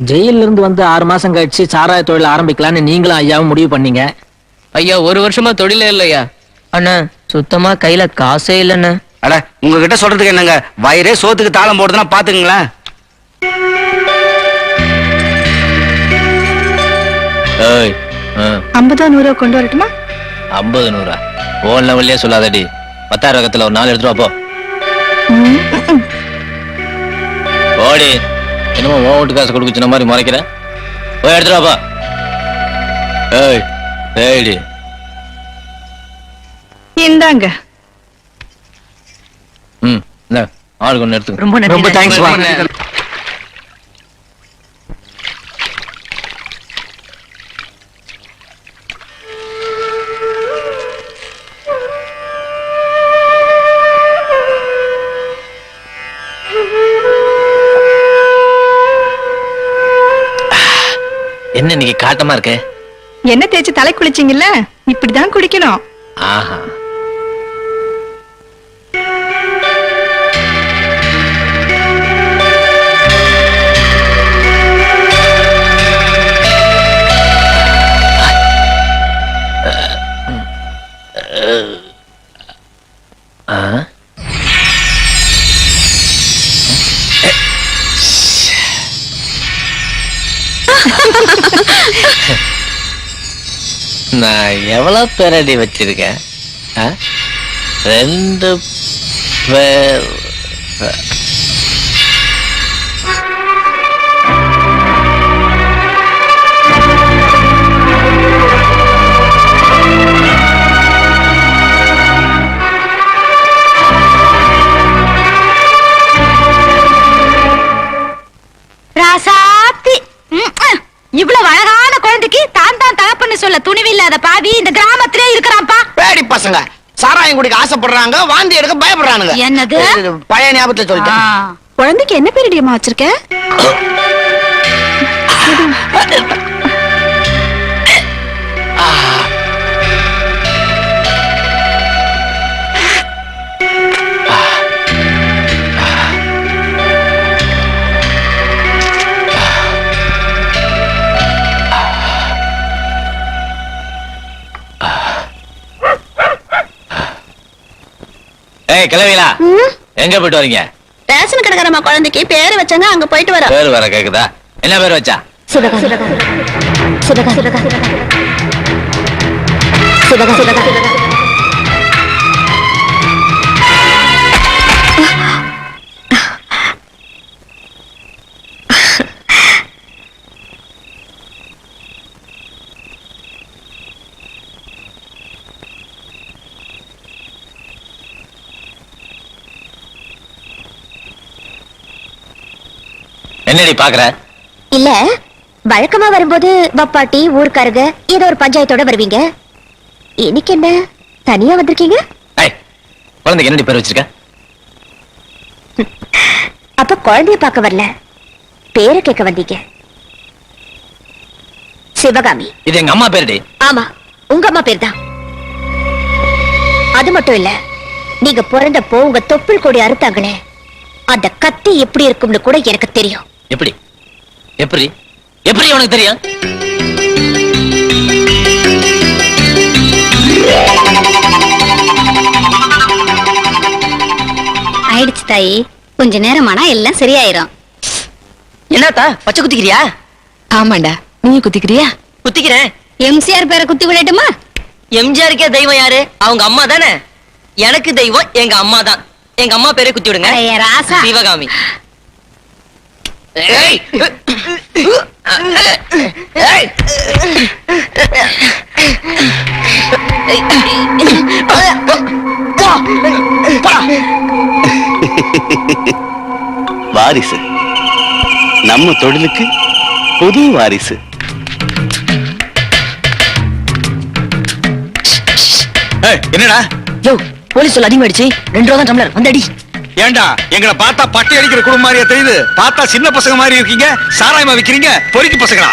ஜெயில இருந்து வந்து ஆறு மாசம் கழிச்சு சாராய தொழில் ஆரம்பிக்கலாம்னு நீங்களும் ஐயாவும் முடிவு பண்ணீங்க. ஐயா ஒரு வருஷமா தொழிலே இல்லையா? அண்ணா சுத்தமா கையில காசே இல்லைண்ணே. அட உங்ககிட்ட சொல்றதுக்கு என்னங்க? வயிறே சோத்துக்கு தாளம் போடுதுன்னா பாத்துங்களேன் ஏய் ஐம்பதா நூறுவா கொண்டு வரட்டுமா? ஐம்பது நூறா. ஓன் லெவல்லே சொல்லாதடி. பத்தாயிரம் ரகத்துல ஒரு நாலு எடுத்துட்டு வா, போ. ஓடி என்னமோ உன் வீட்டு காசு கொடுக்க சொன்ன மாதிரி முறைக்கிற? போய் எடுத்துட்டு வாப்பா. ஏய் ஏய்டி. இந்தாங்க. ம் இந்த ஆளுக்கு ஒன்று எடுத்துக்க. ரொம்ப ரொம்ப தேங்க்ஸ் என்ன இன்னைக்கு காட்டமா இருக்கு? என்ன தேய்ச்சி தலை குளிச்சீங்கல்ல? இப்படிதான் குளிக்கணும். ஆஹா. நான் எவ்வளவு பேரடி வச்சிருக்கேன் ஆ? ரெண்டு பேர் பசங்க. சாராயம் குடிக்க ஆசைப்படுறாங்க வாந்தி எடுக்க பயப்படுறானுங்க. என்னது? பழைய ஞாபகத்துல சொல்லிட்டேன். குழந்தைக்கு என்ன பேரடியம்மா வச்சிருக்க? ஏய் கிளவிலா எங்க போயிட்டு வரீங்க? ரேஷன் கடைக்காரம்மா குழந்தைக்கு பேரு வச்சாங்க அங்க போயிட்டு வர பேர் வர கேக்குதா? என்ன பேர் வச்சா? சுபகா சுபகா சுபகா சுபகா சுபகா சுபகா என்னடி பாக்குற? இல்ல வழக்கமா வரும்போது வப்பாட்டி ஊர்க்காரங்க ஏதோ ஒரு பஞ்சாயத்தோட வருவீங்க. இன்னைக்கு என்ன? தனியா வந்திருக்கீங்க? குழந்தைக்கு என்னடி பேர் வச்சிருக்க? அப்ப குழந்தைய பார்க்க வரல. பேரை கேட்க வந்தீங்க. சிவகாமி. இது எங்க அம்மா பேருடி? ஆமா உங்க அம்மா பேர் தான் அது மட்டும் இல்ல நீங்க பிறந்தப்போ உங்க தொப்புள் கொடி அறுத்தாங்களே அந்த கத்தி எப்படி இருக்கும்னு கூட எனக்கு தெரியும். எப்படி? எப்படி? எப்படி உனக்கு தெரியும்? ஆயிடுச்சு தாயி. கொஞ்ச நேரமானா எல்லாம் சரியாயிரும். என்னத்தா பச்சை குத்திக்கிறியா? ஆமாண்டா. நீ குத்திக்கிறியா? குத்திக்கிறேன். எம்சிஆர் பேரை குத்தி விடட்டுமா? எம்ஜிஆருக்கே தெய்வம் யாரு? அவங்க அம்மா தானே? எனக்கு தெய்வம் எங்க அம்மா தான். எங்க அம்மா பேரே குத்தி விடுங்க. ராசா. சிவகாமி! வாரிசு. நம்ம தொழிலுக்கு புது வாரிசு. என்னடா? யோ போலீஸ் சொல்ல அதிகமாயிடுச்சு. ரெண்டு ரூபா தான் டம்ளர். வந்தடி. ஏண்டா எங்களை பார்த்தா பட்டி அடிக்கிற குடும்பம் மாதிரியா தெரியுது? பார்த்தா சின்ன பசங்க மாதிரி இருக்கீங்க சாராயமா விக்கிறீங்க பொறுக்கி பசங்களா?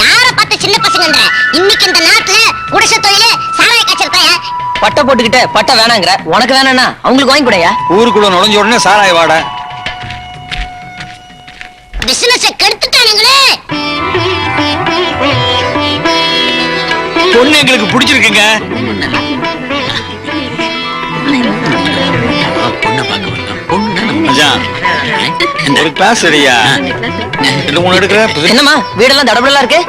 யார பார்த்து சின்ன பசங்கன்ற? இன்னைக்கு இந்த நாட்டுல குடிசை தொழில சாராய காய்ச்சல் பட்டை போட்டுக்கிட்ட பட்டை வேணாங்கிற. உனக்கு வேணா அவங்களுக்கு வாங்கி கூடயா ஊருக்குள்ள நுழைஞ்ச உடனே சாராய வாட. பிசினஸ் கெடுத்துட்டானுங்களே. பொண்ணு எங்களுக்கு பிடிச்சிருக்குங்க. பொண்ணை பார்க்க மச்சான், ஒரு கிளாஸ் சரியா? ரெண்டு மூணு எடுக்கிற என்னம்மா வீடெல்லாம் தடபடலா இருக்கு?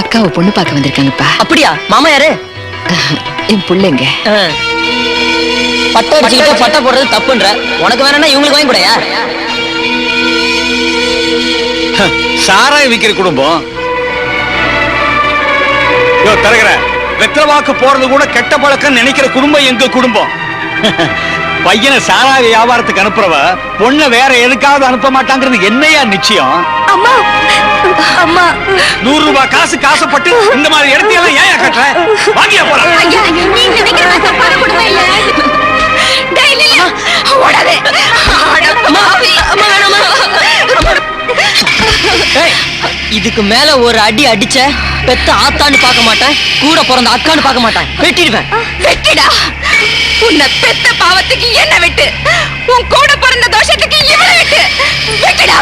அக்காவை பொண்ணு பார்க்க வந்திருக்காங்கப்பா அப்படியா? மாமா யாரு? என் பிள்ளைங்க. பட்டை அடிச்சுக்கிட்டு பட்டை போடுறது தப்புன்ற. உனக்கு வேணும்னா இவங்களுக்கு வாங்கி கூடயா? சாராயம் விக்கிற குடும்பம். யோ தரகர வெத்தலை வாக்கு போறது கூட கெட்ட பழக்கம் நினைக்கிற குடும்பம் எங்க குடும்பம்? பையனை சாராய வியாபாரத்துக்கு அனுப்புறவ பொண்ணை வேற எதுக்காவது அனுப்ப மாட்டாங்கிறது என்னையா நிச்சயம்? அம்மா அம்மா. நூறு ரூபாய் காசு காசப்பட்டு இந்த மாதிரி இடத்தையெல்லாம் ஏன் கட்டுற? வாங்கியா போலாம் ஓடாதே. இதுக்கு மேல ஒரு அடி அடிச்ச பெத்த ஆத்தான்னு பார்க்க மாட்டேன். கூட பிறந்த அக்கான்னு பார்க்க மாட்டேன். வெட்டிடுவேன். வெட்டிடா. உன்னை பெத்த பாவத்துக்கு என்ன வெட்டு? உன் கூட பிறந்த தோஷத்துக்கு இவனை வெட்டு. வெட்டிடா.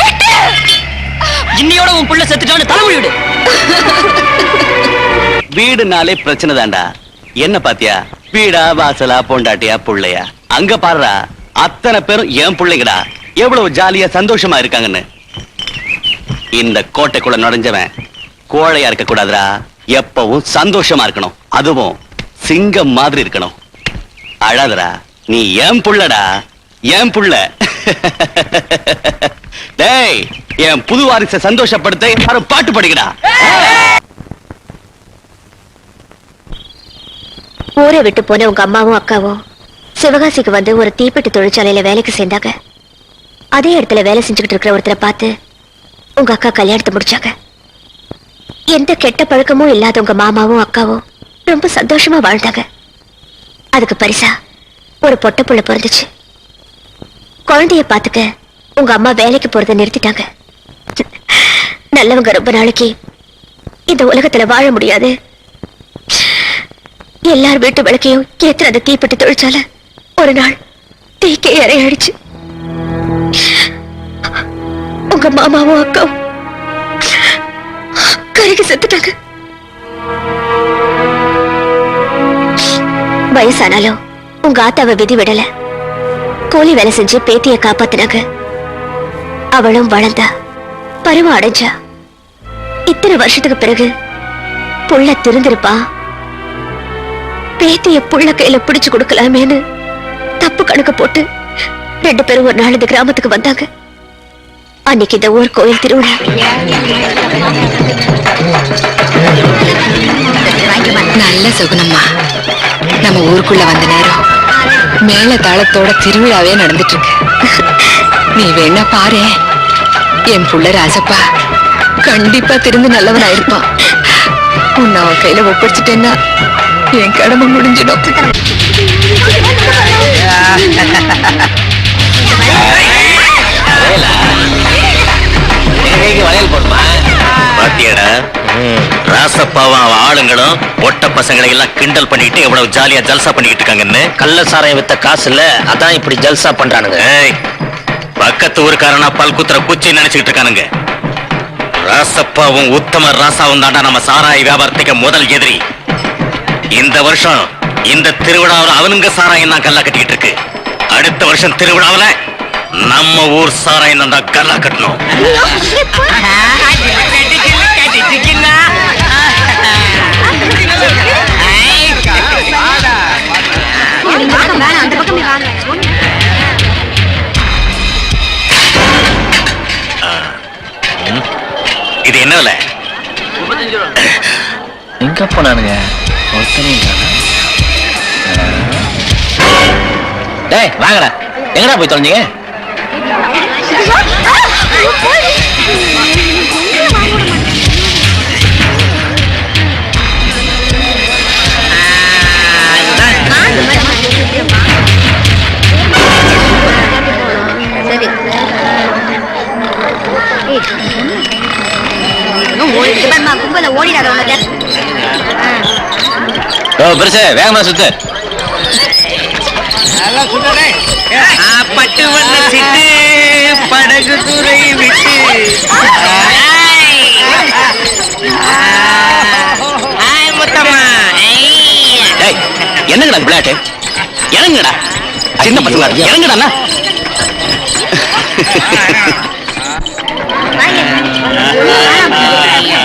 வெட்டு. இன்னையோட உன் புள்ள செத்துட்டான்னு தலைமுடி விடு. வீடுனாலே பிரச்சனை தான்டா. என்ன பாத்தியா? வீடா வாசலா பொண்டாட்டியா புள்ளையா? அங்க பாருடா அத்தனை பேரும் என் பிள்ளைங்கடா. எவ்வளவு ஜாலியா சந்தோஷமா இருக்காங்கன்னு. இந்த கோட்டைக்குள்ள நுழைஞ்சவன் கோழையா இருக்க கூடாதுரா எப்பவும் சந்தோஷமா இருக்கணும். அதுவும் சிங்கம் மாதிரி இருக்கணும். அழாதரா நீ என் புள்ளடா. என் புள்ள. டேய் என் புது வாரிச சந்தோஷப்படுத்த யாரும் பாட்டு படிக்கடா. ஊரை விட்டு போன உங்க அம்மாவும் அக்காவும் சிவகாசிக்கு வந்து ஒரு தீப்பெட்டி தொழிற்சாலையில வேலைக்கு சேர்ந்தாங்க. அதே இடத்துல வேலை செஞ்சுக்கிட்டு இருக்கிற ஒருத்தரை பார்த்து உங்க அக்கா கல்யாணத்தை முடிச்சாங்க. எந்த கெட்ட பழக்கமும் இல்லாத உங்க மாமாவும் அக்காவும் ரொம்ப சந்தோஷமா வாழ்ந்தாங்க. அதுக்கு பரிசா ஒரு பொட்ட புள்ள பிறந்துச்சு. குழந்தைய பாத்துக்க உங்க அம்மா வேலைக்கு போறதை நிறுத்திட்டாங்க. நல்லவங்க ரொம்ப நாளைக்கு இந்த உலகத்துல வாழ முடியாது. எல்லார் வீட்டு விளக்கையும் ஏத்துற அந்த தீப்பட்டு தொழிற்சாலை ஒரு நாள் தீக்கே இறையாயிடுச்சு உங்க மாமாவும் அக்காவும் கருகி செத்துட்டாங்க. வயசானாலும் உங்க ஆத்தாவை விதி விடல. கூலி வேலை செஞ்சு பேத்திய காப்பாத்தினாங்க. அவளும் வளர்ந்தா பருவம் அடைஞ்சா இத்தனை வருஷத்துக்கு பிறகு புள்ள திருந்திருப்பா. பேத்திய புள்ள கையில பிடிச்சு கொடுக்கலாமேன்னு தப்பு கணக்கு போட்டு ரெண்டு பேரும் ஒரு நாள் இந்த கிராமத்துக்கு வந்தாங்க. அன்னைக்கு இந்த ஊர் கோயில் திருவிழா. நல்ல சுகுணம்மா நம்ம ஊருக்குள்ள வந்த நேரம் மேல தாளத்தோட திருவிழாவே நடந்துட்டு இருக்கு நீ வேணா பாரு. என் புள்ள ராசப்பா கண்டிப்பா திருந்து நல்லவனா இருப்பான் உன்னை அவன் கையில ஒப்படைச்சிட்டேன்னா என் கடமை முடிஞ்சிடும். வளையல் போடுமா பாத்தியாடா ராசப்பாவும் அவன் ஆளுங்களும் ஒட்ட பசங்களை எல்லாம் கிண்டல் பண்ணிட்டு எவ்வளவு ஜாலியா ஜல்சா பண்ணிக்கிட்டு இருக்காங்கன்னு. கள்ள சாராயம் வித்த காசு இல்ல அதான் இப்படி ஜல்சா பண்றானுங்க. பக்கத்து ஊருக்காரனா பல்குத்துற குச்சி நினைச்சுக்கிட்டு இருக்கானுங்க. ராசப்பாவும் உத்தம ராசாவும் தாண்டா நம்ம சாராய வியாபாரத்துக்கு முதல் எதிரி. இந்த வருஷம் இந்த திருவிழாவில் அவனுங்க சாராயம் தான் கல்லா கட்டிக்கிட்டு இருக்கு. அடுத்த வருஷம் திருவிழாவில் நம்ம ஊர் சாராயம் தான் கல்லா கட்டணும். இது என்ன விலை? எங்க போனானுங்க ஒருத்தனையும் டேய் வாங்கடா. எங்கடா போய் தொலைஞ்சீங்க? ஓ பெருசு வேகமா சுத்து. பட்டு வண்ண சிட்டு படகு துறை விட்டு. என்னங்கடா விளையாட்டு? இறங்குடா. சின்ன பசங்களா இறங்குடா Yeah.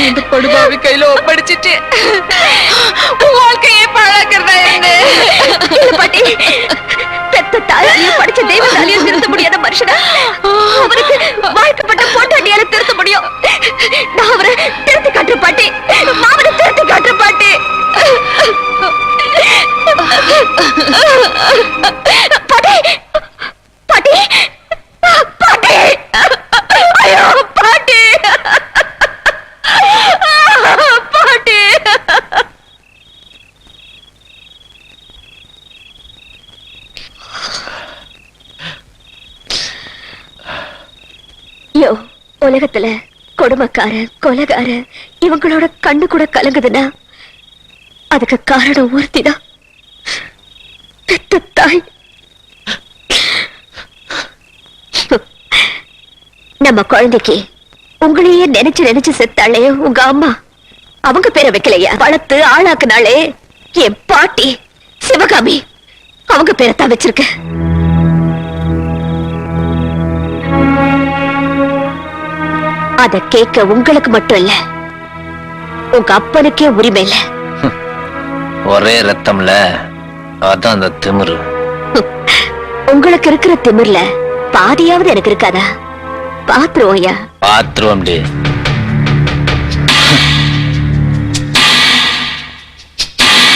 இந்த படுபாவி கையில ஒப்படைச்சிட்டு உன் வாழ்க்கையை பழக்கிறதா இருந்தேன் பாட்டி பெத்த தாயாலையும் படிச்ச தெய்வத்தாலையும் திருத்த முடியாத மனுஷனா? அவருக்கு வாழ்க்கப்பட்ட போட்டாட்டியால திருத்த முடியும். யோ உலகத்துல கொடுமைக்கார கொலகார இவங்களோட கண்ணு கூட கலங்குதுன்னா அதுக்கு காரணம் ஒருத்திதான் பெத்த தாய். நம்ம குழந்தைக்கு உங்களையே நினைச்சு நினைச்சு செத்தாளே உங்க அம்மா அவங்க பேரை வைக்கலையா? வளர்த்து ஆளாக்குனாலே என் பாட்டி சிவகாமி அவங்க பேரை தான் வச்சிருக்க அத கேட்க உங்களுக்கு மட்டும் இல்ல. உங்க அப்பனுக்கே உரிமை இல்ல. ஒரே ரத்தம்ல அதான் அந்த திமிரு. உங்களுக்கு இருக்கிற திமிர்ல பாதியாவது எனக்கு இருக்காதா? பாத்துருவோம் ஐயா. பாத்துருவோம்